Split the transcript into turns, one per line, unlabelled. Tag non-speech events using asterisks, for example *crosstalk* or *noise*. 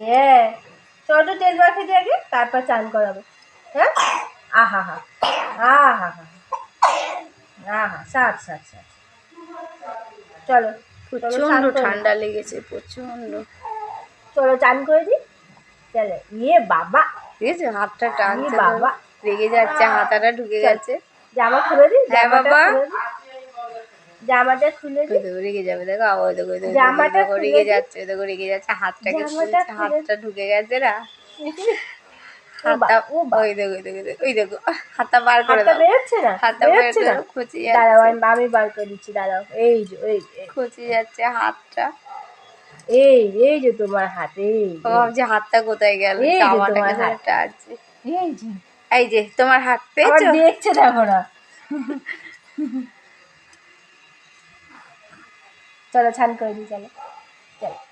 হ্যাঁ। চলো তো তেল মাখে দিয়ে আগে তারপর চান করাবো। হ্যাঁ? আহা হা আহা হা আহা সাত সাত সাত চলো প্রচণ্ড
ঠান্ডা লেগেছে প্রচণ্ড
চলো চান করে দিই চলো ইয়ে বাবা।
ঠিক আছে হাতটা টানছে
বাবা।
লেগে যাচ্ছে হাতাটা ঢুকে। গেছে।
জামা খুলে দিই
হ্যাঁ, বাবা।
জামাটা খুলে
দেখো রেগে যাবে দেখো আবার দেখো
জামাটা
রেগে যাচ্ছে দেখো রেগে যাচ্ছে হাতটাকে হাতটা ঢুকে গেছে না? *laughs* হাতটা ওই দেখো ওই দেখো ওই দেখো, হাতটা বার করে দাও।
বেরোচ্ছে না?
হাতটা
বেরোচ্ছে না?
খুঁচি
দাঁড়াও
যাচ্ছে।
আমি আমি বার করে দিচ্ছি দাঁড়াও এই যে এই এই,
খুঁচি যাচ্ছে হাতটা।
এই এই যে তোমার হাত
ও হাতটা কোথায় গেল
এই যে
জামাটাকে
তোমার
ধরে
হাত।
টানছে
এই যে।
এই যে তোমার হাত পেয়েছ?
দেখছে দেখো না। *laughs* চলো ছান করে দিই চলো। চলো।